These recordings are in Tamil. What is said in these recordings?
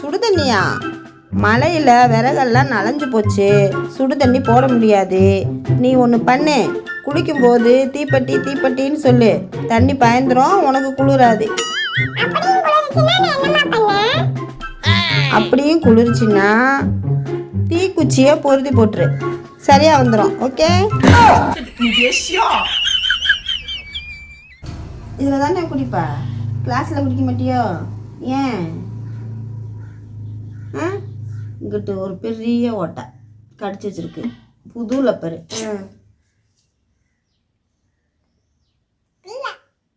சுடு தண்ணியா மழையில் விறகெல்லாம் நனைஞ்சு போச்சு. சுடு தண்ணி போட முடியாது. நீ ஒன்று பண்ணு. குளிக்கும்போது தீப்பெட்டி தீப்பெட்டின்னு சொல்லு. தண்ணி பயந்துரும் உனக்கு குளிராது. அப்படியும் குளிர்ச்சின்னா தீக்குச்சியை பொருதி போட்டுரு. சரியா வந்துடும் ஓகே? இதில் தானே குடிப்பா கிளாஸில் குடிக்க மாட்டியோ? ஏன்? ஆ? இங்கிட்டு ஒரு பெரிய ஓட்டை கடிச்சு வச்சிருக்கு. புது லப்பர்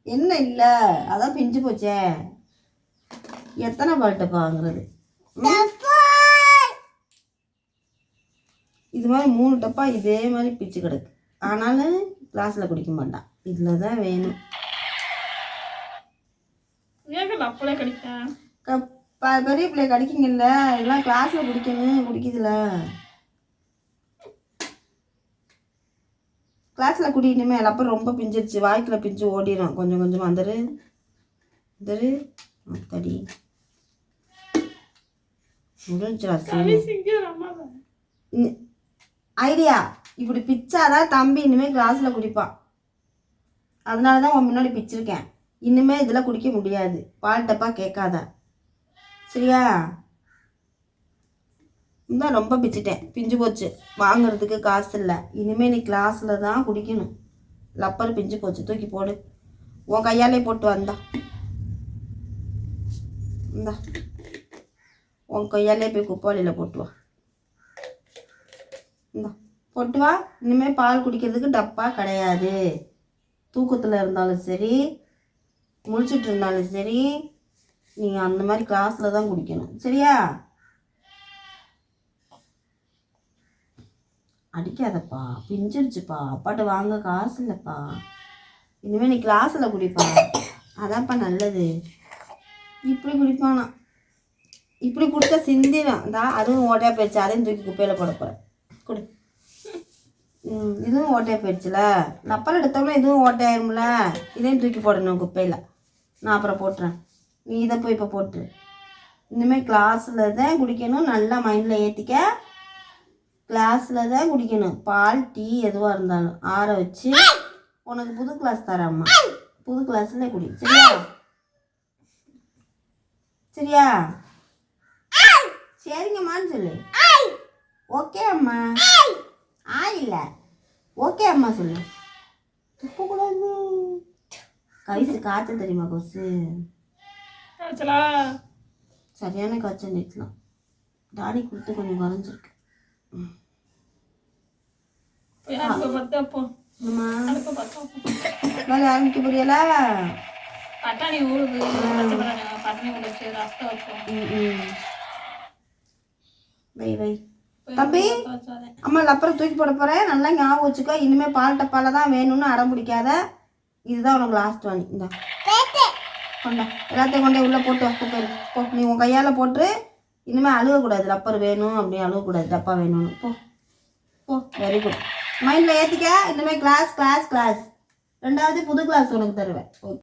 என்ன இல்லை? அதான் பிஞ்சு போச்சே. எத்தனை பால்ட்டப்பா வாங்குறது? இது மாதிரி மூணு டப்பா இதே மாதிரி பிச்சு கிடக்கு. ஆனாலும் கிளாஸில் குடிக்க மாட்டான். இதில் தான் வேணும். ஏங்க அப்பளே கிடைக்கும் க- ப- பெரிய பிள்ளை கடிக்குங்கல்ல இதெல்லாம் கிளாஸில் குடிக்கணும் குடிக்குதுல கிளாஸில் குடிக்கணுமே அப்புறம் ரொம்ப பிஞ்சிருச்சு. வாய்க்குள்ள பிஞ்சு ஓடிடும் கொஞ்சம் கொஞ்சமாக அந்தரு அந்தரு தடி ஐடியா. இப்படி பிச்சாதான் தம்பி இனிமேல் கிளாஸில் குடிப்பான் அதனால தான் உன் முன்னாடி பிச்சிருக்கேன். இனிமே இதில் குடிக்க முடியாது. பால் டப்பா கேட்காத. சரியா? இந்த ரொம்ப பிச்சிட்டேன். பிஞ்சு போச்சு. வாங்குறதுக்கு காசு இல்லை. இனிமேல் நீ கிளாஸில் தான் குடிக்கணும். லப்பர் பிஞ்சு போச்சு. தூக்கி போடு. உன் கையாலே போட்டு வந்தா. இந்தா. உன் கையாலே போய் குப்பாளியில் போட்டு வா. இந்தா. போட்டு வா. இனிமேல் பால் குடிக்கிறதுக்கு டப்பா கிடையாது. தூக்கத்தில் இருந்தாலும் சரி முழிச்சிட்டு இருந்தாலும் சரி நீங்கள் அந்த மாதிரி கிளாஸில் தான் குடிக்கணும். சரியா? அடிக்காதப்பா பிஞ்சிருச்சுப்பா. அப்பாட்ட வாங்க காசு இல்லைப்பா. இனிமேல் நீ கிளாஸில் குடிப்பா. அதான்ப்பா நல்லது. இப்படி குடிப்பானா? இப்படி குடிச்சா சிந்திடும் தான் அதுவும் ஓட்டையாக போயிடுச்சு. அதையும் தூக்கி குப்பையில் போட போகிறேன் குடி. இதுவும் ஓட்டையாக போயிடுச்சுல. நப்பல் எடுத்தோம்னா இதுவும் ஓட்டையாயிரும்ல. இதையும் தூக்கி போடணும் குப்பையில். நான் அப்புறம் போட்டுறேன். நீ இதை போய் இப்போ போட்டுரு இனிமேல் கிளாஸில் தான் குடிக்கணும். நல்லா மைண்டில் ஏற்றிக்க கிளாஸில் தான் குடிக்கணும். பால் டீ எதுவாக இருந்தாலும் ஆற வச்சு உனக்கு புது கிளாஸ் தரேம்மா. புது கிளாஸில் குடி. சரியா? சரியா? சரிங்கம்மான்னு சொல்லு. ஓகே அம்மா. ஆ இல்லை. ஓகே அம்மா சொல்லு. துப்பக்கூடாது கவிசு காய்ச்சல் தெரியுமா கொசு காய்ச்சலா? சரியான காய்ச்சல் நிற்கலாம் டாடி கொடுத்து கொஞ்சம் குறைஞ்சிருக்கு. போய் அடுப்பை பத்து அப்போ அம்மா அடுப்பை பத்து அப்போ வேலை ஆரம்பிக்க புரியல பட்டாணி ஊறுது. பட்டாணி வைப்போம். ம் வை வை தம்பி. அம்மா லப்பரம் தூக்கி போட போகிறேன் நல்லா ஞாபகம் வச்சுக்கோ. இனிமேல் பால் டப்பால தான் வேணும்னு அடம் பிடிக்காத. இதுதான் உனக்கு லாஸ்ட் வாணி இந்தா. கொண்டா. எல்லாத்தையும் கொண்டே உள்ளே போட்டு குப்பையில் போ நீ உன் கையால் போட்டு இனிமேல் அழுகக்கூடாது. ரப்பர் வேணும் அப்படி அழுகக்கூடாது. டப்பா வேணும்னு. போ. போ. வெரி குட் மைண்டில் ஏற்றிக்க இனிமேல் கிளாஸ் கிளாஸ் கிளாஸ் ரெண்டாவது புது கிளாஸ் உனக்கு தருவேன். ஓகே